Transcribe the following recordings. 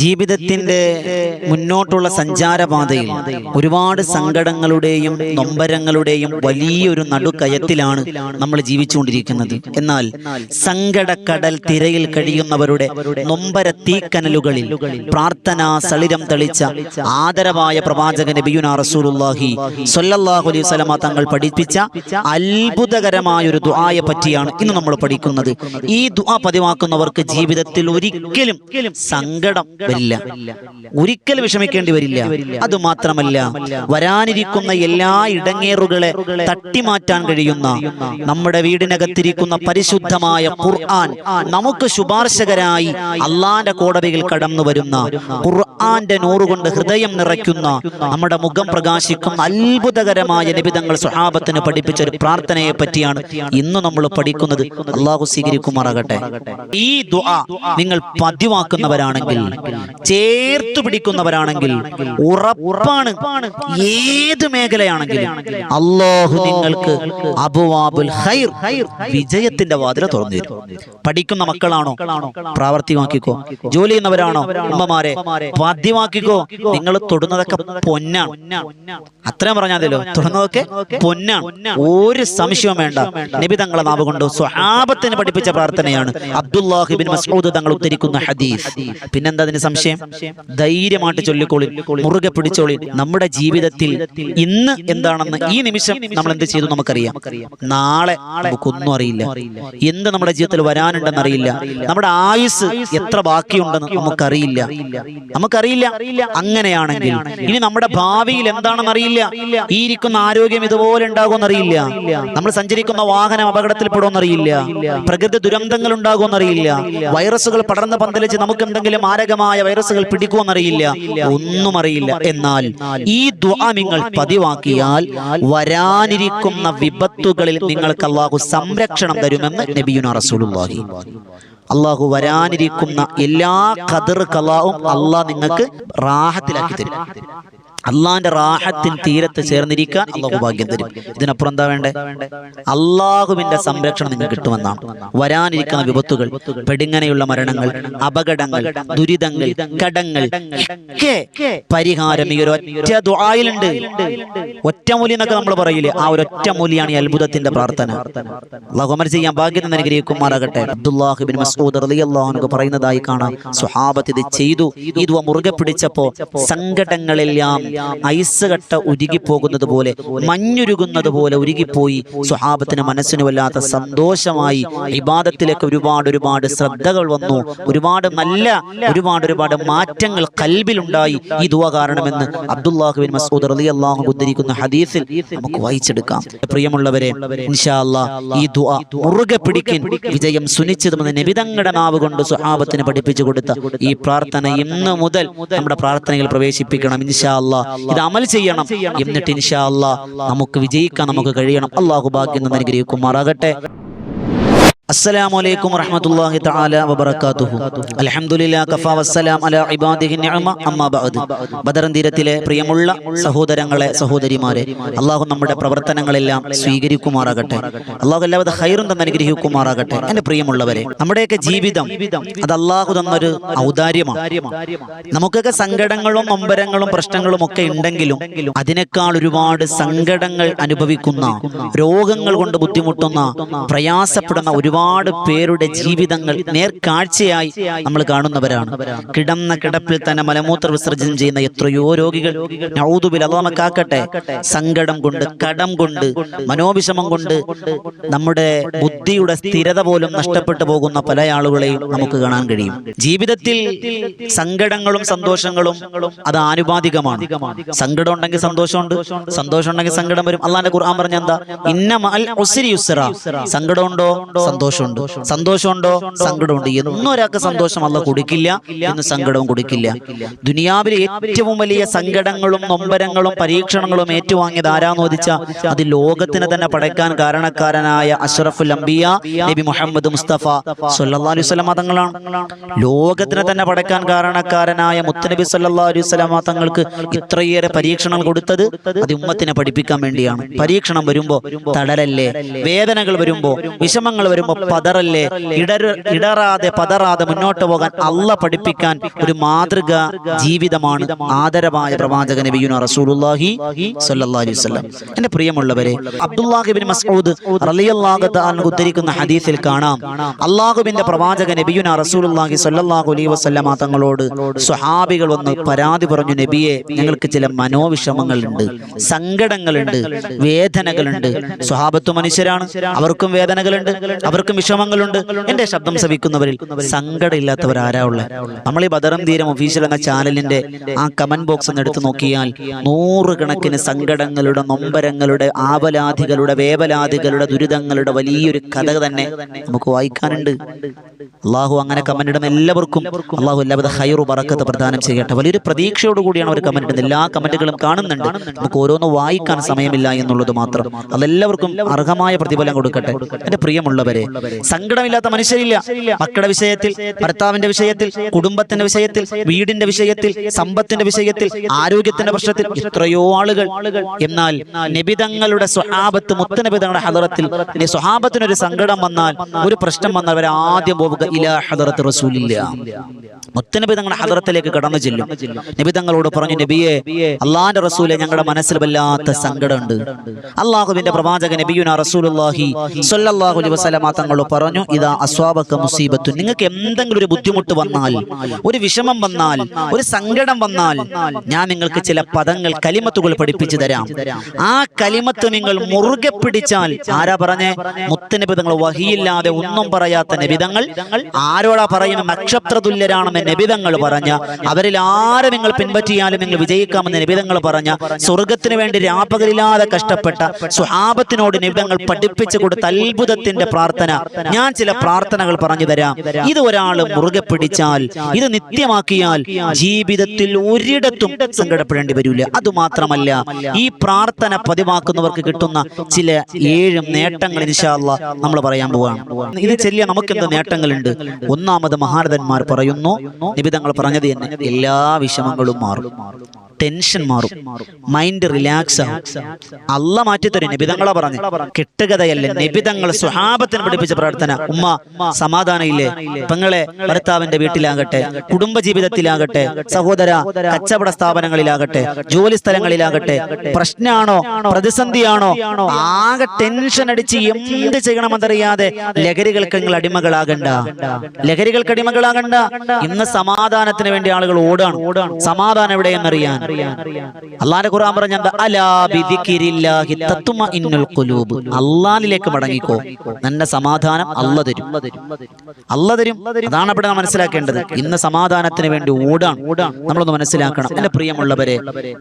ജീവിതത്തിന്റെ മുന്നോട്ടുള്ള സഞ്ചാരപാതയിൽ ഒരുപാട് സങ്കടങ്ങളുടെയും നൊമ്പരങ്ങളുടെയും വലിയൊരു നടുക്കയത്തിലാണ് നമ്മൾ ജീവിച്ചുകൊണ്ടിരിക്കുന്നത്. എന്നാൽ സങ്കടക്കടൽ തിരയിൽ കഴിയുന്നവരുടെ നൊമ്പര തീക്കനലുകളിൽ പ്രാർത്ഥനാ സളിരം തെളിച്ച ആദരവായ പ്രവാചക നബിയുന റസൂലുള്ളാഹി സ്വല്ലല്ലാഹു അലൈഹി സ്വലമ തങ്ങൾ പഠിപ്പിച്ച അത്ഭുതകരമായ ഒരു ദുആയെ പറ്റിയാണ് ഇന്ന് നമ്മൾ പഠിക്കുന്നത്. ഈ ദുആ പതിവാക്കുന്നവർക്ക് ജീവിതത്തിൽ ഒരിക്കലും സങ്കടം വരില്ല. ഒരിക്കലും വിഷമിക്കേണ്ടി വരില്ല. അത് മാത്രമല്ല വരാനിരിക്കുന്ന എല്ലാ ഇടങ്ങേറുകളെ തട്ടിമാറ്റാൻ കഴിയുന്ന നമ്മുടെ വീടിനകത്തിരിക്കുന്ന പരിശുദ്ധമായ ഖുർആൻ നമുക്ക് ശുപാർശകരായി അള്ളാന്റെ കോടതിയിൽ കടന്നു വരുന്ന ഖുർആന്റെ നൂറുകൊണ്ട് ഹൃദയം നിറയ്ക്കുന്ന നമ്മുടെ മുഖം പ്രകാശിക്കുന്ന അത്ഭുതകരമായ നിബിതങ്ങൾ സുഹാബത്തിന് പഠിപ്പിച്ച ഒരു പ്രാർത്ഥനയെ പറ്റിയാണ് ഇന്ന് നമ്മൾ പഠിക്കുന്നത്. അള്ളാഹു സ്വീകരിക്കുമാറാകട്ടെ. ഈ ദുആ നിങ്ങൾ പതിവാക്കുന്നവരാണെങ്കിൽ ചേർത്ത് പിടിക്കുന്നവരാണെങ്കിൽ ഉറപ്പാണ് ഏത് മേഖലയാണെങ്കിലും അള്ളാഹു നിങ്ങൾക്ക് അബുവാബുൽ ഹൈർ വിജയത്തിന്റെ വാതില തുറന്നു തരും. പഠിക്കുന്ന മക്കളാണോ? പ്രാവർത്തികമാക്കിക്കോ. ജോലി ചെയ്യുന്നവരാണോ? അമ്മമാരെ പാദ്യമാക്കിക്കോ നിങ്ങൾ തൊടുന്നതൊക്കെ പൊന്നാണ്. അത്രയും പറഞ്ഞാതല്ലോ തൊടുന്നതൊക്കെ പൊന്നാണ്. ഒരു സംശയവും വേണ്ട. നബി തങ്ങളെ നാവ് കൊണ്ട് സ്വഹാബത്തിന് പഠിപ്പിച്ച പ്രാർത്ഥനയാണ്. അബ്ദുല്ലാഹിബിൻ മസൂദ് തങ്ങൾ ഉദ്ധരിക്കുന്ന ഹദീസ്. പിന്നെന്താ അതിന് സംശയം? ധൈര്യമായിട്ട് ചൊല്ലിക്കോളി. മുറുകെ പിടിച്ചോളി. നമ്മുടെ ജീവിതത്തിൽ ഇന്ന് എന്താണെന്ന് ഈ നിമിഷം നമ്മൾ എന്ത് ചെയ്തു നമുക്കറിയാം. നാളെ നമുക്കൊന്നും അറിയില്ല. എന്ത് നമ്മുടെ ജീവിതത്തിൽ വരാനുണ്ടെന്ന് അറിയില്ല നമ്മുടെ ആയുസ് എത്ര ബാക്കിയുണ്ടെന്ന് നമുക്കറിയില്ല. നമുക്കറിയില്ല. അങ്ങനെയാണെങ്കിൽ ഇനി നമ്മുടെ ഭാവിയിൽ എന്താണെന്ന് അറിയില്ല ഈ ഇരിക്കുന്ന ആരോഗ്യം ഇതുപോലെ ഉണ്ടാകുമെന്ന് അറിയില്ല നമ്മൾ സഞ്ചരിക്കുന്ന വാഹനം അപകടത്തിൽപ്പെടുമെന്നറിയില്ല പ്രകൃതി ദുരന്തങ്ങൾ ഉണ്ടാകുമെന്നറിയില്ല. വൈറസുകൾ പടർന്ന് പന്തലിച്ച് നമുക്ക് എന്തെങ്കിലും വൈറസുകൾ പിടിക്കുമെന്നറിയില്ല ഒന്നും അറിയില്ല എന്നാൽ ഈ ദ്വാ നിങ്ങൾ പതിവാക്കിയാൽ വരാനിരിക്കുന്ന വിപത്തുകളിൽ നിങ്ങൾക്ക് അള്ളാഹു സംരക്ഷണം തരുമെന്ന് നബിയുന റസൂലുള്ളാഹി. അള്ളാഹു വരാനിരിക്കുന്ന എല്ലാ കതിർ കലാവും അള്ളാഹ് നിങ്ങൾക്ക് റാഹത്തിലാക്കി തരും. അള്ളാന്റെ റാഹത്തിൻ തീരത്ത് ചേർന്നിരിക്കാൻ അള്ളാഹു ഭാഗ്യം തരും ഇതിനപ്പുറം എന്താ വേണ്ടേ? അള്ളാഹുവിന്റെ സംരക്ഷണം നിങ്ങൾക്ക് കിട്ടുമെന്നാണ്. വരാനിരിക്കുന്ന വിപത്തുകൾ പെടുങ്ങനെയുള്ള മരണങ്ങൾ അപകടങ്ങൾ ദുരിതങ്ങൾ കടങ്ങൾ ഒക്കെ പരിഹാരം ഈ ഒരു ഒറ്റ ദുആയിലുണ്ട്. ഒറ്റമൂലി എന്നൊക്കെ നമ്മൾ പറയില്ലേ? ആ ഒരു ഒറ്റമൂലിയാണ് ഈ അത്ഭുതത്തിന്റെ പ്രാർത്ഥന. അള്ളാഹു അമർ ചെയ്യാൻ ഭാഗ്യം അനുഗ്രഹിക്കുമാറാകട്ടെ. അബ്ദുല്ലാഹിബിൻ മസൂദ് റളിയല്ലാഹു പറയുന്നതായി കാണാം. സ്വഹാബത്ത് ഇത് ചെയ്തു. ഇത് മുറുകെ പിടിച്ചപ്പോ സങ്കടങ്ങളെല്ലാം ഐസ് കട്ട ഉരുകിപ്പോകുന്നത് പോലെ മഞ്ഞുരുകുന്നത് പോലെ ഉരുകിപ്പോയി. സ്വഹാബത്തിന് മനസ്സിന് വല്ലാത്ത സന്തോഷമായി വിവാദത്തിലേക്ക് ഒരുപാട് ഒരുപാട് ശ്രദ്ധകൾ വന്നു. ഒരുപാട് നല്ല ഒരുപാട് ഒരുപാട് മാറ്റങ്ങൾ കൽബിലുണ്ടായി. ഈ ദുവ കാരണമെന്ന് അബ്ദുല്ലാഹുബിൻ മസൂദ് അലി അള്ളാഹു ഉദ്ധരിക്കുന്ന ഹദീസിൽ നമുക്ക് വായിച്ചെടുക്കാം. പ്രിയമുള്ളവരെ ഈ ദുവ മുറുകെ പിടിക്കൻ വിജയം സുനിശ്ചിതമെന്ന് നബിതങ്ങളുടെ നാവ് കൊണ്ട് സ്വഹാബത്തിന് പഠിപ്പിച്ചു കൊടുത്ത ഈ പ്രാർത്ഥന ഇന്ന് മുതൽ നമ്മുടെ പ്രാർത്ഥനയിൽ പ്രവേശിപ്പിക്കണം ഇൻഷാ അല്ലാ ഇത് അമൽ ചെയ്യണം എന്നിട്ട് ഇൻഷാ അല്ലാ നമുക്ക് വിജയിക്കാൻ നമുക്ക് കഴിയണം. അള്ളാഹു ഭാഗ്യം അസ്സലാമു അലൈക്കും വറഹ്മത്തുള്ളാഹി തആല വബറകാതുഹു. അൽഹംദുലില്ലാഹി കഫാ വസ്സലാം അലാ ഇബാദിഹി നിഅമ ബഅദ്. ബദർ തീരത്തിലെ പ്രിയമുള്ള സഹോദരങ്ങളെ സഹോദരിമാരെ അള്ളാഹു നമ്മുടെ പ്രവർത്തനങ്ങളെല്ലാം സ്വീകരിക്കുമാറാകട്ടെ. അള്ളാഹു എല്ലാവരും ഹൈറും തന്നെ അനുഗ്രഹിക്കുമാറാകട്ടെ. എന്റെ പ്രിയമുള്ളവരെ നമ്മുടെയൊക്കെ ജീവിതം അത് അള്ളാഹു തന്നൊരു ഔദാര്യമാണ്. നമുക്കൊക്കെ സങ്കടങ്ങളും നൊമ്പരങ്ങളും പ്രശ്നങ്ങളും ഒക്കെ ഉണ്ടെങ്കിലും അതിനേക്കാൾ ഒരുപാട് സങ്കടങ്ങൾ അനുഭവിക്കുന്ന രോഗങ്ങൾ കൊണ്ട് ബുദ്ധിമുട്ടുന്ന പ്രയാസപ്പെടുന്ന ഒരുപാട് പേരുടെ ജീവിതങ്ങൾ നേർക്കാഴ്ചയായി നമ്മൾ കാണുന്നവരാണ്. കിടന്ന കിടപ്പിൽ തന്നെ മലമൂത്ര വിസർജനം ചെയ്യുന്ന എത്രയോ രോഗികൾ നൗദുബിൽ നമുക്കാക്കട്ടെ സങ്കടം കൊണ്ട് കടം കൊണ്ട് മനോവിഷമം കൊണ്ട് നമ്മുടെ ബുദ്ധിയുടെ സ്ഥിരത പോലും നഷ്ടപ്പെട്ടു പോകുന്ന പല ആളുകളെയും നമുക്ക് കാണാൻ കഴിയും. ജീവിതത്തിൽ സങ്കടങ്ങളും സന്തോഷങ്ങളും അത് ആനുപാതികമാണ്. സങ്കടം ഉണ്ടെങ്കിൽ സന്തോഷമുണ്ട് സന്തോഷം ഉണ്ടെങ്കിൽ സങ്കടം വരും. അള്ളാന്റെ ഖുർആൻ പറഞ്ഞ എന്താ? ഇന്ന മഅൽ ഉസ്രി സങ്കടമുണ്ടോ സന്തോഷമുണ്ട്. സന്തോഷമുണ്ടോ. സങ്കടമുണ്ട്. എന്നും ഒരാൾക്ക് സന്തോഷം അല്ല കൊടുക്കില്ല എന്ന് സങ്കടവും കൊടുക്കില്ല. ദുനിയാവിലെ ഏറ്റവും വലിയ സങ്കടങ്ങളും നൊമ്പരങ്ങളും പരീക്ഷണങ്ങളും ഏറ്റുവാങ്ങിയത് ആരാന്ന് ചോദിച്ചാൽ അത് ലോകത്തിന് തന്നെ പടയ്ക്കാൻ കാരണക്കാരനായ അഷ്റഫുൽ അംബിയ നബി മുഹമ്മദ് മുസ്തഫ സല്ലല്ലാഹു അലൈഹി വസല്ലം തങ്ങളാണ് ലോകത്തിനെ തന്നെ പടയ്ക്കാൻ കാരണക്കാരനായ മുത്തനബി സല്ലല്ലാഹു അലൈഹി വസല്ലം തങ്ങൾക്ക് ഇത്രയേറെ പരീക്ഷണങ്ങൾ കൊടുത്തത് അത് ഉമ്മത്തിനെ പഠിപ്പിക്കാൻ വേണ്ടിയാണ്. പരീക്ഷണം വരുമ്പോ തടലല്ലേ? വേദനകൾ വരുമ്പോ വിഷമങ്ങൾ വരുമ്പോ പതറല്ലേ? ഇടര ഇടറാതെ പതറാതെ മുന്നോട്ട് പോകാൻ അല്ല പഠിപ്പിക്കാൻ ഒരു മാതൃക ജീവിതമാണ്. ആദരവായ പ്രവാചക നബിയുന റസൂലുള്ളാഹി സ്വല്ലല്ലാഹി അലൈഹി വസല്ലം. എന്റെ പ്രിയമുള്ളവരെ അബ്ദുല്ലാഹിബിൻ മസ്ഊദ് റളിയല്ലാഹു തആല ഉദ്ധരിക്കുന്ന ഹദീസിൽ കാണാം. അള്ളാഹുവിന്റെ പ്രവാചക നബിയുന റസൂലുള്ളാഹി സ്വല്ലല്ലാഹു അലൈഹി വസല്ലമ തങ്ങളോട് സ്വഹാബികൾ വന്ന് പരാതി പറഞ്ഞു നബിയെ ഞങ്ങൾക്ക് ചില മനോവിഷമങ്ങളുണ്ട് സങ്കടങ്ങളുണ്ട് വേദനകളുണ്ട്. സ്വഹാബത്ത് മനുഷ്യരാണ്. അവർക്കും വേദനകളുണ്ട്. അവർക്കും വിഷമങ്ങളുണ്ട്. എന്റെ ശബ്ദം ശ്രവിക്കുന്നവരിൽ സങ്കടമില്ലാത്തവർ ആരാ ഉള്ളത്? നമ്മൾ ഈ ബദറം തീരം ഒഫീഷ്യൽ എന്ന ചാനലിന്റെ ആ കമന്റ് ബോക്സ് ഒന്ന് എടുത്തു നോക്കിയാൽ നൂറുകണക്കിന് സങ്കടങ്ങളുടെ നൊമ്പരങ്ങളുടെ ആവലാധികളുടെ വേവലാധികളുടെ ദുരിതങ്ങളുടെ വലിയൊരു കഥ തന്നെ നമുക്ക് വായിക്കാനുണ്ട്. അള്ളാഹു അങ്ങനെ കമന്റ് എല്ലാവർക്കും അള്ളാഹു എല്ലാവിധ ഹൈറു പറക്കത്ത് പ്രദാനം ചെയ്യട്ടെ. വലിയൊരു പ്രതീക്ഷയോട് കൂടിയാണ് അവർ കമന്റ് ഇടുന്നത്. എല്ലാ കമന്റുകളും കാണുന്നുണ്ട്. നമുക്ക് ഓരോന്ന് വായിക്കാൻ സമയമില്ല എന്നുള്ളത് മാത്രം. അതെല്ലാവർക്കും അർഹമായ പ്രതിഫലം കൊടുക്കട്ടെ. എന്റെ പ്രിയമുള്ളവരെ സങ്കടമില്ലാത്ത മനുഷ്യരില്ല. മക്കളുടെ വിഷയത്തിൽ ഭർത്താവിന്റെ വിഷയത്തിൽ കുടുംബത്തിന്റെ വിഷയത്തിൽ വീടിന്റെ വിഷയത്തിൽ സമ്പത്തിന്റെ വിഷയത്തിൽ ആരോഗ്യത്തിന്റെ പ്രശ്നത്തിൽ എത്രയോ ആളുകൾ. എന്നാൽ നിബിതങ്ങളുടെ സ്വഹാബത്ത് മുത്തനബിതങ്ങളുടെ ഹദറത്തിൽ ഇനി സ്വഹാബത്തിനൊരു സങ്കടം വന്നാൽ ഒരു പ്രശ്നം വന്നാൽ അവർ ആദ്യം പോവുക ഇലാ ഹദറത്ത് റസൂലില്ല. മുത്തനബിതങ്ങളുടെ ഹദറത്തിലേക്ക് കടന്നു ചെല്ലും. നബി തങ്ങളോട് പറഞ്ഞു നബിയെ അള്ളാന്റെ റസൂലെ ഞങ്ങളുടെ മനസ്സിൽ വല്ലാത്ത സങ്കടമുണ്ട്. അള്ളാഹുവിന്റെ പ്രവാചക നബിയുന സ്വല്ലല്ലാഹു അലൈഹി തങ്ങളോട് പറഞ്ഞു ഇതാ അസ്വാബക മുസീബത്തു. നിങ്ങൾക്ക് എന്തെങ്കിലും ഒരു ബുദ്ധിമുട്ട് വന്നാൽ ഒരു വിഷമം വന്നാൽ ഒരു സങ്കടം വന്നാൽ ഞാൻ നിങ്ങൾക്ക് ചില പദങ്ങൾ കലിമത്തുകൾ പഠിപ്പിച്ചു തരാം. ആ കലിമത്ത് നിങ്ങൾ മുറുകെ പിടിച്ചാൽ ആരാ പറഞ്ഞേ? മുത്തനബി തങ്ങൾ വഹിയില്ലാതെ ഒന്നും പറയാത്ത നബിതങ്ങൾ ആരോടാ പറയുന്ന നക്ഷത്ര തുല്യരാണെന്ന് നബിതങ്ങൾ പറഞ്ഞ അവരിൽ ആരെ നിങ്ങൾ പിൻപറ്റിയാലും നിങ്ങൾ വിജയിക്കാമെന്ന് നബിതങ്ങൾ പറഞ്ഞ സ്വർഗത്തിന് വേണ്ടി രാപകരില്ലാതെ കഷ്ടപ്പെട്ട സ്വഹാബത്തിനോട് നിബിതങ്ങൾ പഠിപ്പിച്ചു കൊടുത്ത അത്ഭുതത്തിന്റെ പ്രാർത്ഥന ഞാൻ ചില പ്രാർത്ഥനകൾ പറഞ്ഞു തരാം. ഇത് ഒരാൾ മുറുകെ പിടിച്ചാൽ ഇത് നിത്യമാക്കിയാൽ ജീവിതത്തിൽ ഒരിടത്തും സങ്കടപ്പെടേണ്ടി വരില്ല. അതുമാത്രമല്ല ഈ പ്രാർത്ഥന പതിവാക്കുന്നവർക്ക് കിട്ടുന്ന ചില ഏഴ് നേട്ടങ്ങൾ ഇൻഷാല്ല നമ്മൾ പറയാൻ പോവാണ്. ഇത് ചെല്ലിയ നമുക്ക് എന്ത് നേട്ടങ്ങളുണ്ട്. ഒന്നാമത് മഹാരഥന്മാർ പറയുന്നു നിബിതങ്ങൾ പറഞ്ഞത് തന്നെ എല്ലാ വിഷമങ്ങളും മാറും. ടെൻഷൻ മാറും. മൈൻഡ് റിലാക്സ് ആവും. അല്ല മാറ്റിത്തരും നിബിതങ്ങളെ പറഞ്ഞു. കെട്ടുകഥയല്ലേ നിബിതങ്ങൾ സ്വഭാവത്തിന് പഠിപ്പിച്ച പ്രാർത്ഥന. ഉമ്മ സമാധാനം ഇല്ലേ പെങ്ങളെ ഭർത്താവിന്റെ വീട്ടിലാകട്ടെ കുടുംബജീവിതത്തിലാകട്ടെ സഹോദര കച്ചവട സ്ഥാപനങ്ങളിലാകട്ടെ ജോലി സ്ഥലങ്ങളിലാകട്ടെ പ്രശ്നമാണോ പ്രതിസന്ധിയാണോ ആകെ ടെൻഷൻ അടിച്ച് എന്ത് ചെയ്യണമെന്നറിയാതെ ലഹരികൾക്ക് നിങ്ങൾ അടിമകളാകണ്ട. ലഹരികൾക്ക് അടിമകളാകണ്ട. ഇന്ന് സമാധാനത്തിന് വേണ്ടി ആളുകൾ ഓടാണ്. സമാധാനം എവിടെയെന്നറിയാൻ. അള്ളാന്റെ ഖുർആൻ പറഞ്ഞ അള്ളാനിലേക്ക് മടങ്ങിക്കോ. നല്ല സമാധാനം അല്ല തരും. അല്ല തരും. അതാണ് അവിടെ നാം മനസ്സിലാക്കേണ്ടത്. ഇന്ന് സമാധാനത്തിന് വേണ്ടി ഓടാൻ നമ്മളൊന്ന് മനസ്സിലാക്കണം. എന്റെ പ്രിയമുള്ളവരെ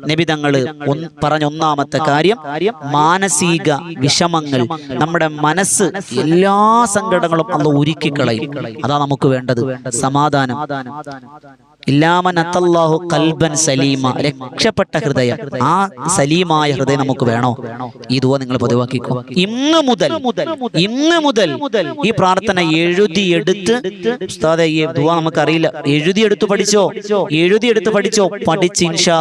നബി തങ്ങൾ പറഞ്ഞ ഒന്നാമത്തെ കാര്യം മാനസിക വിഷമങ്ങൾ നമ്മുടെ മനസ്സ് എല്ലാ സങ്കടങ്ങളും അന്ന് ഉരുക്കിക്കളയും. അതാ നമുക്ക് വേണ്ടത്. സമാധാനം. ഇല്ലാമൻ അത്തല്ലാഹു കൽബൻ സലീമ രക്ഷപ്പെട്ട ഹൃദയം. ആ സലീമായ ഹൃദയം നമുക്ക് വേണോ? ഈ ദുവ നിങ്ങൾ പതിവാക്കിക്കോ. ഇന്ന് മുതൽ ഇന്ന് മുതൽ ഈ പ്രാർത്ഥന എഴുതിയെടുത്ത് ഉസ്താദെ ഈ ദുവ നമുക്കറിയില്ല. എഴുതിയെടുത്ത് പഠിച്ചോ? എഴുതിയെടുത്ത് പഠിച്ചോ? പഠിച്ച് ഇൻഷാ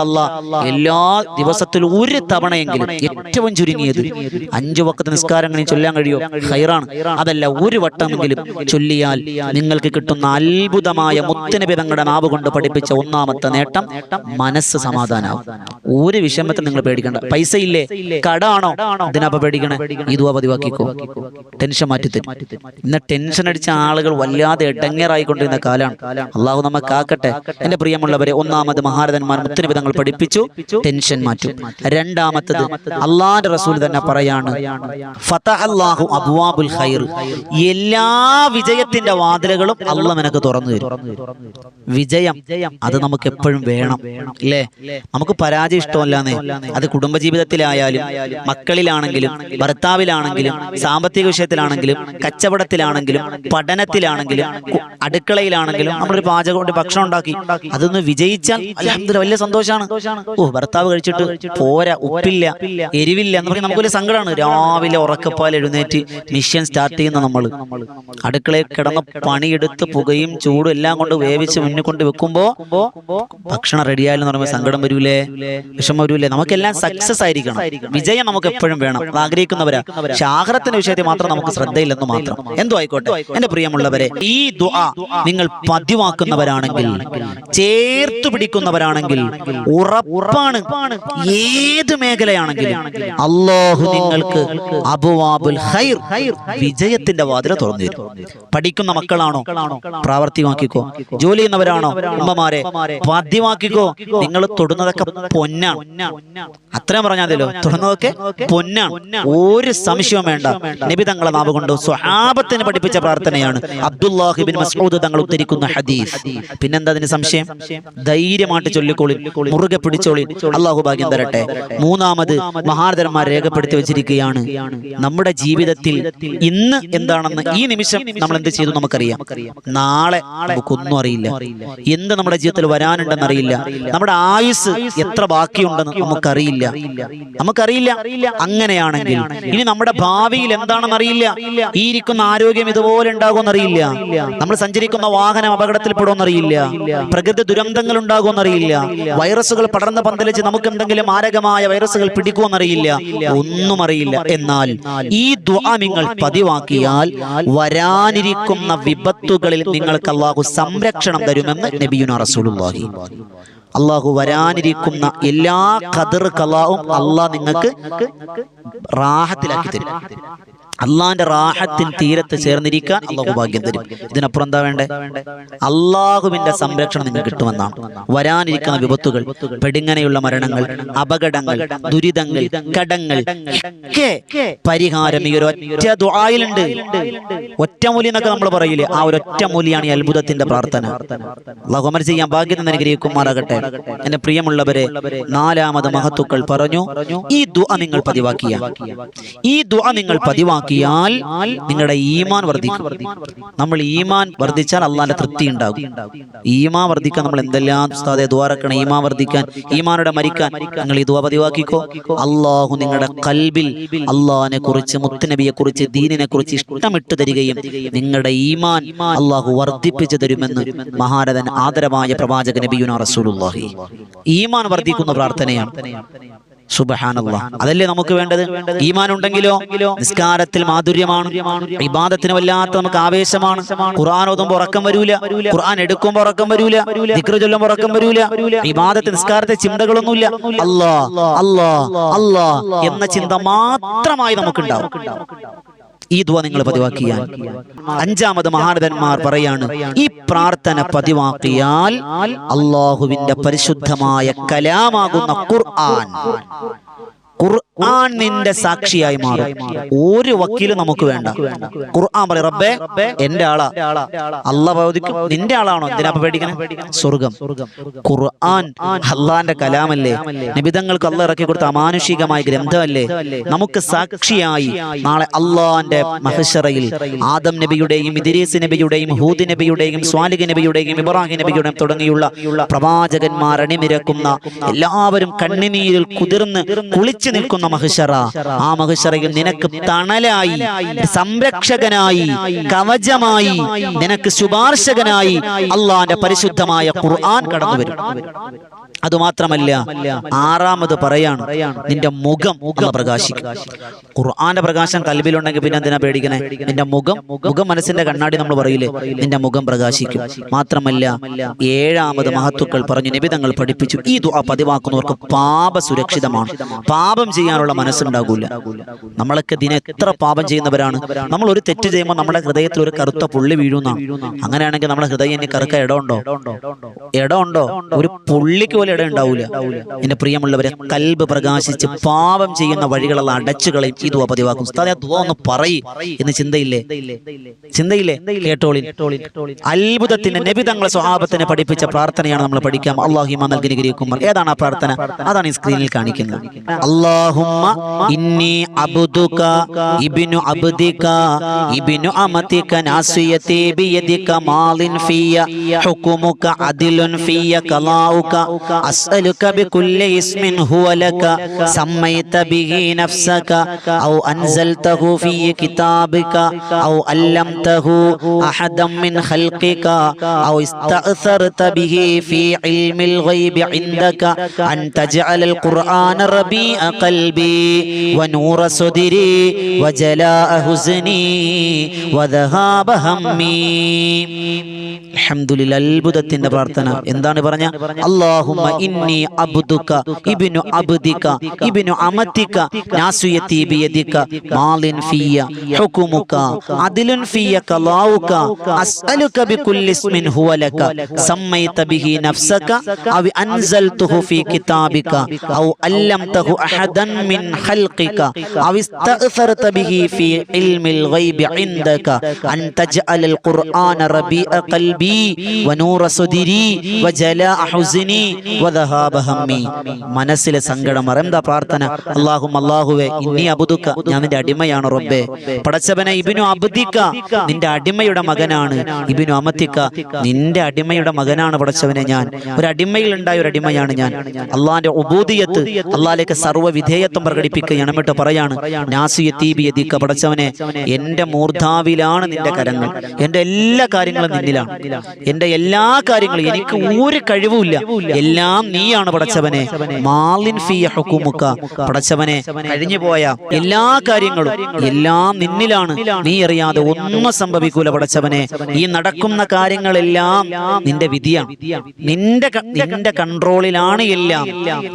എല്ലാ ദിവസത്തിലും ഒരു തവണയെങ്കിലും ഏറ്റവും ചുരുങ്ങിയത് അഞ്ചു വക്കത്ത് നിസ്കാരങ്ങളിൽ ചൊല്ലാൻ കഴിയോ? ഹൈറാണ് അതല്ല ഒരു വട്ടമെങ്കിലും ചൊല്ലിയാൽ നിങ്ങൾക്ക് കിട്ടുന്ന അത്ഭുതമായ മുത്തനബി തങ്ങളുടെ നാവ് കൊണ്ട് പഠിപ്പിച്ച ഒന്നാമത്തെ നേട്ടം മനസ്സ് സമാധാനമാവും ഒരു വിഷമത്തിൽ നിങ്ങൾ പേടിക്കണ്ട. പൈസ ഇല്ലേ കടാണോ ഇതിനപ്പ പേടിക്കണേ? ഇതുവാ പതിവാക്കിക്കോ ടെൻഷൻ മാറ്റി ഇന്ന് ടെൻഷൻ അടിച്ച ആളുകൾ വല്ലാതെ എടങ്ങേറായിക്കൊണ്ടിരുന്ന കാലാണ്. അള്ളാഹു നമ്മെ കാക്കട്ടെ. എന്റെ പ്രിയമുള്ളവരെ ഒന്നാമത് മഹാരഥന്മാർ മുത്തനബി തങ്ങൾ പഠിപ്പിച്ചു ടെൻഷൻ മാറ്റു. രണ്ടാമത്തത് അള്ളാന്റെ റസൂൽ തന്നെ പറയാണ് ഖൈർ. എല്ലാ വിജയത്തിന്റെ വാതിലുകളും അള്ള നിനക്ക് തുറന്നു തരും. വിജയം അത് നമുക്ക് എപ്പോഴും വേണം. അല്ലേ നമുക്ക് പരാജയം ഇഷ്ടമല്ലാന്നേ. അത് കുടുംബജീവിതത്തിലായാലും മക്കളിലാണെങ്കിലും ഭർത്താവിലാണെങ്കിലും സാമ്പത്തിക വിഷയത്തിലാണെങ്കിലും കച്ചവടത്തിലാണെങ്കിലും പഠനത്തിലാണെങ്കിലും അടുക്കളയിലാണെങ്കിലും നമ്മളൊരു പാചകം കൊണ്ട് ഭക്ഷണം ഉണ്ടാക്കി. അതൊന്ന് വിജയിച്ചാൽ വലിയ സന്തോഷമാണ് ഓ ഭർത്താവ് കഴിച്ചിട്ട് പോരാ ഉപ്പില്ല എരിവില്ല എന്ന് പറഞ്ഞാൽ നമുക്കൊരു സങ്കടമാണ് രാവിലെ ഉറക്കപ്പാൽ എഴുന്നേറ്റ് മിഷൻ സ്റ്റാർട്ട് ചെയ്യുന്ന നമ്മൾ അടുക്കളയിൽ കിടന്ന് പണിയെടുത്ത് പുകയും ചൂടും എല്ലാം കൊണ്ട് വേവിച്ച് മുന്നിൽ കൊണ്ട് വെക്കുമ്പോൾ നോക്കുമ്പോ ഭക്ഷണം റെഡിയായാലും പറയുമ്പോൾ സങ്കടം വരൂലേ? വിഷമം വരൂലേ? നമുക്കെല്ലാം സക്സസ് ആയിരിക്കണം. വിജയം നമുക്ക് എപ്പോഴും വേണം. ആഗ്രഹിക്കുന്നവരാ. പക്ഷെ ആഹാരത്തിന്റെ വിഷയത്തിൽ മാത്രം നമുക്ക് ശ്രദ്ധയില്ലെന്ന് മാത്രം. എന്തോ ആയിക്കോട്ടെ എന്റെ പ്രിയമുള്ളവരെ ഈ ദുആ നിങ്ങൾ പതിവാക്കുന്നവരാണെങ്കിൽ ചേർത്തു പിടിക്കുന്നവരാണെങ്കിൽ ഉറപ്പാണ് ഏത് മേഖലയാണെങ്കിലും അള്ളാഹു നിങ്ങൾക്ക് അബുവാബുൽ ഹൈർ വിജയത്തിന്റെ വാതില തുറന്നു തരും പഠിക്കുന്ന മക്കളാണോ? പ്രാവർത്തികമാക്കിക്കോ. ജോലി ചെയ്യുന്നവരാണോ? ഉമ്മമാരെ വാദ്യമാക്കിക്കോ? നിങ്ങൾ തൊടുന്നതൊക്കെ പൊന്നാണ്. അത്രയും പറഞ്ഞാലോ തൊടുന്നതൊക്കെ പൊന്നാണ്. ഒരു സംശയവും വേണ്ട. നബി തങ്ങളെ നാവ് കൊണ്ട് സ്വഹാബത്തിന് പഠിപ്പിച്ച പ്രാർത്ഥനയാണ്. അബ്ദുല്ലാഹിബിൻ മസ്ഊദ് തങ്ങൾ ഉദ്ധരിക്കുന്ന ഹദീസ്. പിന്നെന്താ അതിന് സംശയം? ധൈര്യമായിട്ട് ചൊല്ലിക്കോളി മുറുകെ പിടിച്ചോളി അള്ളാഹു ഭാഗ്യം തരട്ടെ. മൂന്നാമത് മഹാരഥന്മാർ രേഖപ്പെടുത്തി വെച്ചിരിക്കുകയാണ്. നമ്മുടെ ജീവിതത്തിൽ ഇന്ന് എന്താണെന്ന് ഈ നിമിഷം നമ്മൾ എന്ത് ചെയ്തു നമുക്കറിയാം. നാളെ നമുക്കൊന്നും അറിയില്ല. എന്ത് നമ്മുടെ ജീവിതത്തിൽ വരാനുണ്ടെന്ന് അറിയില്ല നമ്മുടെ ആയുസ് എത്ര ബാക്കിയുണ്ടെന്ന് നമുക്കറിയില്ല. നമുക്കറിയില്ല. അങ്ങനെയാണെങ്കിൽ. ഇനി നമ്മുടെ ഭാവിയിൽ എന്താണെന്ന് അറിയില്ല ഈ ഇരിക്കുന്ന ആരോഗ്യം ഇതുപോലെ ഉണ്ടാകുമെന്ന് അറിയില്ല നമ്മൾ സഞ്ചരിക്കുന്ന വാഹനം അപകടത്തിൽപ്പെടുമെന്നറിയില്ല. പ്രകൃതി ദുരന്തങ്ങൾ ഉണ്ടാകുമെന്ന് അറിയില്ല വൈറസുകൾ പടർന്ന് പന്തലിച്ച് നമുക്ക് എന്തെങ്കിലും മാരകമായ വൈറസുകൾ പിടിക്കുമെന്നറിയില്ല. ഒന്നും അറിയില്ല എന്നാൽ ഈ ദുആ നിങ്ങൾ പതിവാക്കിയാൽ വരാനിരിക്കുന്ന വിപത്തുകളിൽ നിങ്ങൾക്ക് അള്ളാഹു സംരക്ഷണം തരുമെന്ന് നബിയുന റസൂലുള്ളാഹി. അള്ളാഹു വരാനിരിക്കുന്ന എല്ലാ കതിർ കലാവും അള്ളാഹ് നിങ്ങൾക്ക് റാഹത്തിലാക്കി തരും. അള്ളാന്റെ റാഹത്തിൻ തീരത്ത് ചേർന്നിരിക്കാൻ അള്ളാഹു ഭാഗ്യം തരും. ഇതിനപ്പുറം എന്താ വേണ്ടേ? അള്ളാഹുവിന്റെ സംരക്ഷണം നിങ്ങൾക്ക് കിട്ടുമെന്നാണ്. വരാനിരിക്കുന്ന വിപത്തുകൾ പെടുങ്ങനെയുള്ള മരണങ്ങൾ അപകടങ്ങൾ ദുരിതങ്ങൾ കടങ്ങൾ ഒക്കെ പരിഹാരം ഈ ഒരു ഒറ്റ ദുആയിലുണ്ട്. ഒറ്റമൂലി എന്നൊക്കെ നമ്മൾ പറയില്ലേ ആ ഒരു ഒറ്റമൂലിയാണ് ഈ അത്ഭുതത്തിന്റെ പ്രാർത്ഥന. അള്ളാഹു അമൽ ചെയ്യാൻ ഭാഗ്യം തന്നെ അനുഗ്രഹിക്കുമാറാകട്ടെ. എന്റെ പ്രിയമുള്ളവരെ നാലാമത് മഹത്തുക്കൾ പറഞ്ഞു ഈ ദുആ നിങ്ങൾ പതിവാക്കിയ. ഈ ദുആ നിങ്ങൾ പതിവാക്കിയാൽ നിങ്ങളുടെ ഈമാൻ വർദ്ധിക്കും. നമ്മൾ ഈമാൻ വർദ്ധിച്ചാൽ അള്ളാന്റെ തൃപ്തി ഉണ്ടാകും. ഈമാ വർദ്ധിക്കാൻ നമ്മൾ എന്തെല്ലാം ഉസ്താദെ ദ്വാരക്കണം ഈമാ വർദ്ധിക്കാൻ. ഈമാനോടെ മരിക്കാൻ. നിങ്ങൾ ഈ ദുആ പതിവാക്കിക്കോ? അള്ളാഹു നിങ്ങളുടെ കൽബിൽ അള്ളാഹിനെ കുറിച്ച് മുത്തുനബിയെ കുറിച്ച് ദീനിനെ കുറിച്ച് ഇഷ്ടമിട്ട് തരികയും നിങ്ങളുടെ ഈമാൻ അള്ളാഹു വർദ്ധിപ്പിച്ചു തരുമെന്ന് മഹാരഥൻ ആദരവായ പ്രവാചക നബിയുന റസൂലുള്ളാഹി. ഈമാൻ വർദ്ധിക്കുന്ന പ്രാർത്ഥനയാണ്. സുബഹാനല്ലാ. അതല്ലേ നമുക്ക് വേണ്ടത്? ഈമാൻ ഉണ്ടെങ്കിലോ നിസ്കാരത്തിൽ മാധുര്യമാണ്. ഇബാദത്തിന് വല്ലാത്ത നമുക്ക് ആവേശമാണ്. ഖുർആൻ ഓതുമ്പോൾ ഉറക്കം വരൂല. ഖുർആൻ എടുക്കുമ്പോൾ ഉറക്കം വരൂല. ദിക്ര ചൊല്ലുമ്പോൾ ഉറക്കം വരൂല. ഇബാദത്ത് നിസ്കാരത്തെ ചിന്തകളൊന്നുമില്ല. അല്ലാ അല്ലാ അല്ലാ. എന്ന ചിന്ത മാത്രമായി നമുക്കുണ്ടാവും. ഈ ദ്വ നിങ്ങൾ പതിവാക്കിയാൽ അഞ്ചാമത് മഹാനതന്മാർ പറയാണ് ഈ പ്രാർത്ഥന പതിവാക്കിയാൽ അള്ളാഹുവിന്റെ പരിശുദ്ധമായ കലാമാകുന്ന ഖുർആൻ. ഖുർആൻ നിന്റെ സാക്ഷിയായി മാറും. ഒരു വക്കീലും നമുക്ക് വേണ്ട. ഖുർആൻ പറയും റബ്ബേ എന്റെ ആളാ. അല്ല ബോധിക്കും നിന്റെ ആളാണോ? എന്തിനാ പേടിക്കണേ? സ്വർഗം. ഖുർആൻ അള്ളാന്റെ കലാമല്ലേ? നിബിതങ്ങൾക്ക് അല്ല ഇറക്കി കൊടുത്ത അമാനുഷികമായ ഗ്രന്ഥമല്ലേ? നമുക്ക് സാക്ഷിയായി നാളെ അള്ളാന്റെ മഹശറയിൽ ആദം നബിയുടെയും ഇദ്രീസ് നബിയുടെയും ഹൂദ് നബിയുടെയും സ്വാലിഖ് നബിയുടെയും ഇബ്രാഹിം നബിയുടെയും തുടങ്ങിയുള്ള പ്രവാചകന്മാർ അണിനിരക്കുന്ന എല്ലാവരും കണ്ണിനീരിൽ കുതിർന്ന് കുളിച്ചു നിൽക്കുന്ന മഹിഷറ. ആ മഹിഷറയിൽ നിനക്ക് തണലായി സംരക്ഷകനായി കവചമായി നിനക്ക് ശുപാർശകനായി അള്ളാന്റെ പരിശുദ്ധമായ ഖുർആൻ കടന്നു വരും അതുമാത്രമല്ല ആറാമത് പറയാണ് നിന്റെ മുഖം മുഖം പ്രകാശിക്കും. ഖുർആന്റെ പ്രകാശം കൽബിലുണ്ടെങ്കിൽ പിന്നെ എന്തിനാ പേടിക്കണേ? നിന്റെ മുഖം മുഖം മനസ്സിന്റെ കണ്ണാടി നമ്മൾ പറയില്ലേ? നിന്റെ മുഖം പ്രകാശിക്കും. മാത്രമല്ല ഏഴാമത് മഹത്തുക്കൾ പറഞ്ഞു നിബിതങ്ങൾ പഠിപ്പിച്ചു. ഈ ദുആ പതിവാക്കുന്നവർക്ക് പാപ സുരക്ഷിതമാണ് പാപം ചെയ്യാനുള്ള മനസ്സുണ്ടാകൂല. നമ്മളൊക്കെ ദിനം എത്ര പാപം ചെയ്യുന്നവരാണ്? നമ്മൾ ഒരു തെറ്റ് ചെയ്യുമ്പോൾ നമ്മുടെ ഹൃദയത്തിൽ ഒരു കറുത്ത പുള്ളി വീഴുന്ന? അങ്ങനെയാണെങ്കിൽ നമ്മുടെ ഹൃദയം ഇനി കറുക്ക ഇടമുണ്ടോ? ഇടമുണ്ടോ? ഒരു പുള്ളിക്ക് പോലെ ഒരിടം ഉണ്ടാവില്ല എന്റെ പ്രിയമുള്ളവരെ കൽബ് പ്രകാശിച്ച് പാപം ചെയ്യുന്ന വഴികളെല്ലാം അടച്ചു കളയും. ഇതുവാ പതിവാക്കും. ഒന്ന് പറയി എന്ന് ചിന്തയില്ലേ? ചിന്തയില്ലേ? കേട്ടോളി അത്ഭുതത്തിന്റെ നബി തങ്ങളെ സ്വഭാവത്തിനെ പഠിപ്പിച്ച പ്രാർത്ഥനയാണ് നമ്മൾ പഠിക്കാം. അള്ളാഹിമ നൽകിനികരിക്കുമ്പോൾ ഏതാണ് ആ പ്രാർത്ഥന? അതാണ് ഈ സ്ക്രീനിൽ കാണിക്കുന്നത്. അള്ളാഹുമ്മ ഇന്നി അബ്ദിക നാസിയതി മാലിൻ ഫിയ ഫിയ കലാഉക أسألك بكل اسم هو لك سميت به نفسك أو أنزلته في كتابك أو علمته أحدا من خلقك أو استأثرت به في علم الغيب عندك أن تجعل القرآن ربيع قلبي ونور صدري وجلاء حزني وذهاب همي അൽഹംദുലില്ലാ അത്ഭുതത്തിന്റെ പ്രാർത്ഥന എന്താണ് പറഞ്ഞ അല്ലാഹുമ്മ ഇന്നി അബ്ദുക ഇബ്നു അബ്ദിക ഇബ്നു അമതിക നാസുയതി ബിയദിക മാലിൻ ഫിയ ഹുകുമുക അദ്ലുൻ ഫിയ ഖലാഉക അസ്അലുക ബികുല്ലി ഇസ്മിൻ ഹുവ ലക സമ്മൈത ബിഹി നഫ്സക അവ അൻസൽതുഹു ഫി കിതാബിക ഔ അല്ലംതഹു അഹദൻ മിൻ ഖൽഖിക അവ ഇസ്തഅസർത ബിഹി ഫി ഇൽമിൽ ഗൈബി ഇൻദക അൻ തജ്അലൽ ഖുർആന റബീഅ ഖൽബി വനൂറ സുദിരി വജലാ ഹുസ്നി വദഹാബ ഹമ്മി മനസ്സിലെ സങ്കടം എന്താ പ്രാർത്ഥന. അല്ലാഹും അല്ലാഹുവേ ഇന്നി അബുദുക്ക ഞാൻ നിന്റെ അടിമയാണ് റബ്ബേ. പടച്ചവനെ ഇബിനു അബുദിക്ക നിന്റെ അടിമയുടെ മകനാണ്. ഇബിനു അമത്തിക്ക നിന്റെ അടിമയുടെ മകനാണ് പടച്ചവനെ ഞാൻ. ഒരു അടിമയിൽ ഉണ്ടായ ഒരു അടിമയാണ് ഞാൻ. അള്ളാന്റെ ഉബൂദിയത്ത് അള്ളാഹിലേക്ക് സർവ വിധേയത്വം പ്രകടിപ്പിക്കുകയാണ് എന്നിട്ട് പറയാണ് പടച്ചവനെ എന്റെ മൂർധാവിലാണ് നിന്റെ കരങ്ങൾ. എന്റെ എല്ലാ കാര്യങ്ങളും നിന്നിലാണ്. എന്റെ എല്ലാ കാര്യങ്ങളും എനിക്ക് ഒരു കഴിവുമില്ല. എല്ലാം നീയാണ് പടച്ചവനെ. മാലിൻ ഫിയ പടച്ചവനെ കഴിഞ്ഞു പോയ എല്ലാ കാര്യങ്ങളും എല്ലാം നിന്നിലാണ്. നീ അറിയാതെ ഒന്നും സംഭവിക്കൂല പടച്ചവനെ. ഈ നടക്കുന്ന കാര്യങ്ങളെല്ലാം നിന്റെ വിധിയാണ്. നിന്റെ നിന്റെ കൺട്രോളിലാണ് എല്ലാം.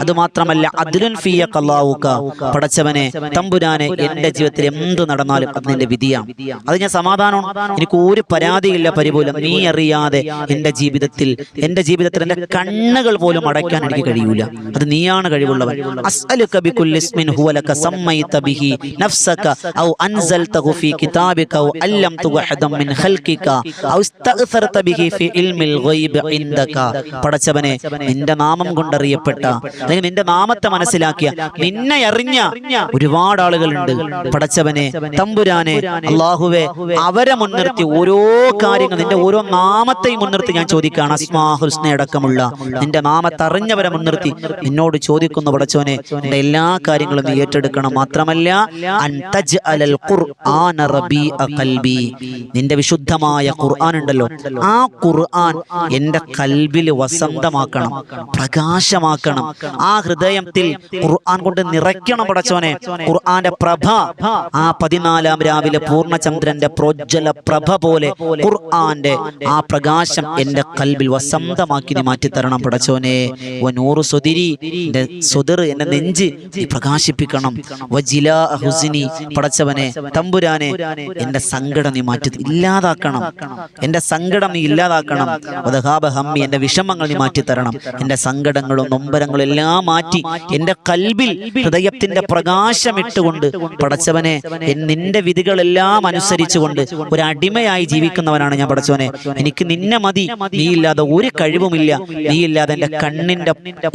അത് മാത്രമല്ല അതിലുൻ ഫിയ കല്ലാവുക്ക പടച്ചവനെ തമ്പുരാനെ എന്റെ ജീവിതത്തിൽ എന്ത് നടന്നാലും അത് നിന്റെ വിധിയാണ്. അത് ഞാൻ സമാധാനം എനിക്ക് ഒരു പരാതിയില്ല പരിപോലും. നീ അറിയാതെ എന്റെ ജീവിതത്തിൽ എന്റെ ജീവിതത്തിൽ എന്റെ കണ്ണുകൾ പോലും അടയ്ക്കാൻ എനിക്ക് കഴിയൂല. അത് നീയാണ് കഴിവുള്ളവൻ. അസ്അലുക ബികുല്ലി ഇസ്മിൻ ഹുവ ലക സമ്മൈത ബിഹി നഫ്സക ഔ അൻസൽതഹു ഫീ കിതാബിക ഔ അല്ലംതുഹു മിൻ ഖൽഖിക ഔ ഇസ്തഅസർത ബിഹി ഫീ ഇൽമിൽ ഗൈബ് ഇൻദക. പടച്ചവനെ നിന്റെ നാമം കൊണ്ടറിയപ്പെട്ട അല്ലെങ്കിൽ നിന്റെ നാമത്തെ മനസ്സിലാക്കിയ നിന്നെ അറിഞ്ഞ ഒരുപാട് ആളുകളുണ്ട്. പടച്ചവനെ തമ്പുരാനെ അള്ളാഹുവെ അവരെ മുൻനിർത്തി ഓരോ കാര്യങ്ങൾ നിന്റെ ഓരോ നാമത്തെയും മുൻനിർത്തി ഞാൻ ചോദിക്കുകയാണ്. അസ്മാ ഹുസ്ന അടക്കമുള്ള നിന്റെ നാമത്തെ അറിഞ്ഞവരെ മുൻനിർത്തി നിന്നോട് ചോദിക്കുന്നു പടച്ചോനെ നിന്റെ എല്ലാ കാര്യങ്ങളും നീ ഏറ്റെടുക്കണം. മാത്രമല്ല നിന്റെ വിശുദ്ധമായ ഖുർആൻ ഉണ്ടല്ലോ. ആ ഖുർആൻ എന്റെ കൽബിൽ വസന്തമാക്കണം പ്രകാശമാക്കണം. ആ ഹൃദയത്തിൽ ഖുർആൻ കൊണ്ട് നിറയ്ക്കണം പടച്ചോനെ. ഖുർആന്റെ പ്രഭ ആ പതിനാലാം രാവിലെ പൂർണചന്ദ്രന്റെ പ്രോജ്വല പ്രഭ പോലെ ഖുർആന്റെ ആ പ്രകാശം എന്റെ കൽബിൽ വസന്തമാക്കി നീ മാറ്റിത്തരണം പടച്ചോനെ. നൂറ് സ്വതിരി എന്റെ സ്വതിർ എന്റെ നെഞ്ച് പ്രകാശിപ്പിക്കണം. വജിലാ ഹുസിനി പടച്ചവനെ തമ്പുരാനെ എന്റെ സങ്കടം നീ മാറ്റി ഇല്ലാതാക്കണം. എന്റെ സങ്കടം നീ ഇല്ലാതാക്കണം. വദഹാബ ഹമ്മി എന്റെ വിഷമങ്ങൾ നീ മാറ്റി തരണം. എന്റെ സങ്കടങ്ങളും നൊമ്പരങ്ങളും എല്ലാം മാറ്റി എന്റെ കൽബിൽ ഹൃദയത്തിന്റെ പ്രകാശം ഇട്ടുകൊണ്ട് പടച്ചവനെ നിന്റെ വിധികളെല്ലാം അനുസരിച്ചുകൊണ്ട് ഒരു അടിമയായി ജീവിക്കുന്നവനാണ് ഞാൻ പടച്ചവനെ. എനിക്ക് നിന്നെ മതി. നീ ഇല്ലാതെ ഒരു കഴിവുമില്ല. നീ ഇല്ലാതെ എന്റെ കണ്ണിന്റെ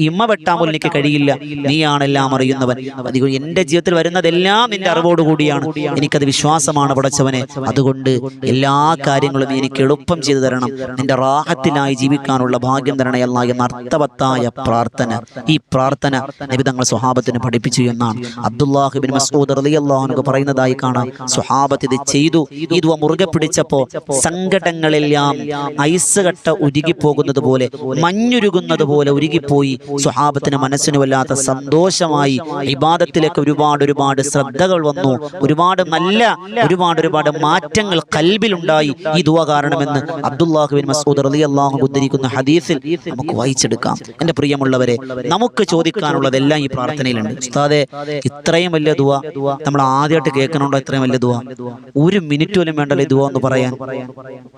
ഇമ്മ വെട്ടാൻ പോലും എനിക്ക് കഴിയില്ല. നീയാണെല്ലാം അറിയുന്നവൻ. അതുകൊണ്ട് എന്റെ ജീവിതത്തിൽ വരുന്നതെല്ലാം നിന്റെ അറിവോടുകൂടിയാണ്. എനിക്കത് വിശ്വാസമാണ് പടച്ചവനെ. അതുകൊണ്ട് എല്ലാ കാര്യങ്ങളും എനിക്ക് എളുപ്പം ചെയ്തു തരണം. നിന്റെ റാഹത്തിനായി ജീവിക്കാനുള്ള ഭാഗ്യം തരണയല്ല എന്ന അർത്ഥവത്തായ പ്രാർത്ഥന. ഈ പ്രാർത്ഥന നിബിതങ്ങൾ സ്വഹാബത്തിന് പഠിപ്പിച്ചു എന്നാണ്. അബ്ദുല്ലാഹിബിൻ മസൂദ് റളിയല്ലാഹു പറയുന്നതായി കാണാം. സ്വഹാബത്ത് ഇത് ചെയ്തു. ഇത് മുറുകെ പിടിച്ചപ്പോ സങ്കടങ്ങളെല്ലാം ഐസ് കട്ട ഉരുകി പോകുന്നത് പോലെ മഞ്ഞുരുകുന്നത് പോലെ ഉരുകിപ്പോയി. സുഹാബത്തിന് മനസ്സിന് വല്ലാത്ത സന്തോഷമായി. ഇബാദത്തിലേക്ക് ഒരുപാട് ഒരുപാട് ശ്രദ്ധകൾ വന്നു. ഒരുപാട് നല്ല ഒരുപാട് ഒരുപാട് മാറ്റങ്ങൾ കൽബിലുണ്ടായി. ഈ ദുവ കാരണമെന്ന് അബ്ദുല്ലാഹുബിൻ മസൂദ് റളിയല്ലാഹു ഉദ്ധരിക്കുന്ന ഹദീസിൽ നമുക്ക് വായിച്ചെടുക്കാം. എന്റെ പ്രിയമുള്ളവരെ നമുക്ക് ചോദിക്കാനുള്ളതെല്ലാം ഈ പ്രാർത്ഥനയിലുണ്ട്. ഉസ്താദെ ഇത്രയും വലിയ ദുവ നമ്മൾ ആദ്യമായിട്ട് കേൾക്കണുണ്ടോ? ഇത്രയും വലിയ ദുവ. ഒരു മിനിറ്റ് പോലും വേണ്ടല്ലോ ദുവ എന്ന് പറയാൻ.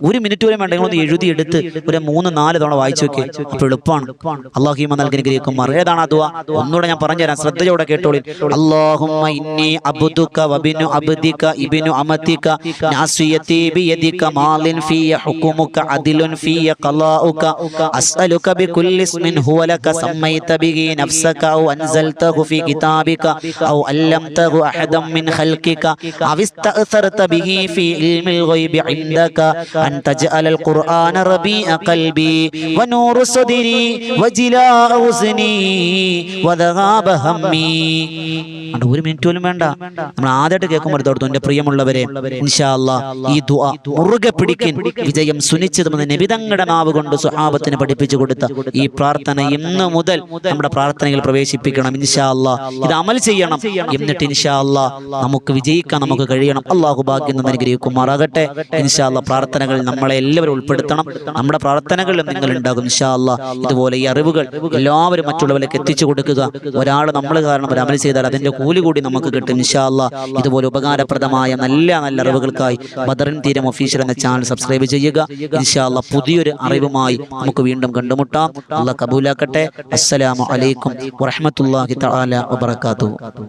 ഒരു മിനിറ്റ് പോലും വേണ്ട. നിങ്ങളൊന്ന് എഴുതിയെടുത്ത് ഒരു മൂന്ന് നാല് തവണ വായിച്ചു നോക്കി അപ്പൊ എളുപ്പമാണ്. അള്ളാഹുമ നൽകി ഗ്രഹിക്കുമാർ ഏതാണ് ദുവ ഒന്നുകൂടെ ഞാൻ പറഞ്ഞുതരാം. ശ്രദ്ധയോടെ കേട്ടോളി. ഇന്നി വബിനു അബ്ദിക ഫിയ ഫിയ സമ്മൈത ബിഹി നഫ്സക ഔ അൻസൽതഹു കിതാബിക ഔ അല്ലംതഹു മിൻ ബിഹി ഇൽമിൽ അൻ തജ്അലൽ ഖുർആന വനൂറു ഒരു മിനിറ്റ് പോലും വേണ്ട. നമ്മൾ ആദ്യമായിട്ട് കേൾക്കുമ്പോൾ എടുത്തോടത്തു എന്റെ പ്രിയമുള്ളവരെ ഈ ദുആ മുറുകെ പിടിക്കൻ വിജയം സുനിശ്ചിതമെന്ന് നബിതങ്ങളുടെ നാവ് കൊണ്ട് സുഹാബത്തിന് പഠിപ്പിച്ചു കൊടുത്ത ഈ പ്രാർത്ഥന ഇന്ന് മുതൽ നമ്മുടെ പ്രാർത്ഥനയിൽ പ്രവേശിപ്പിക്കണം ഇൻഷാ അല്ലാ ഇത് അമൽ ചെയ്യണം. എന്നിട്ട് ഇൻഷാ അല്ലാ നമുക്ക് വിജയിക്കാൻ നമുക്ക് കഴിയണം. അള്ളാഹു ഭാഗ്യം നിന്ന് അനുഗ്രഹിക്കുമാറാകട്ടെ. ഇൻഷാ അല്ലാ പ്രാർത്ഥനകൾ നമ്മളെ എല്ലാവരും ഉൾപ്പെടുത്തണം. നമ്മുടെ പ്രാർത്ഥനകളിലും നിങ്ങൾ ഉണ്ടാകും ഇൻഷാ അല്ലാ ഇതുപോലെ ഈ അറിവുകൾ എല്ലാവരും മറ്റുള്ളവരിലേക്ക് എത്തിച്ചു കൊടുക്കുക. ഒരാൾ നമ്മൾ കാരണം ഒരു അമൽ ചെയ്താൽ അതിന്റെ കൂലി കൂടി നമുക്ക് കിട്ടും ഇൻഷാ അല്ലാ ഇതുപോലെ ഉപകാരപ്രദമായ നല്ല നല്ല അറിവുകൾക്കായി ബദറിൻ തീരം ഒഫീഷ്യൽ എന്ന ചാനൽ സബ്സ്ക്രൈബ് ചെയ്യുക. ഇൻഷാ അല്ലാ പുതിയൊരു അറിവുമായി നമുക്ക് വീണ്ടും കണ്ടുമുട്ടാം. അല്ല കബൂലാക്കട്ടെ. അസ്സലാമു അലൈക്കും വറഹ്മത്തുള്ളാഹി തആല വബറകാതുഹു.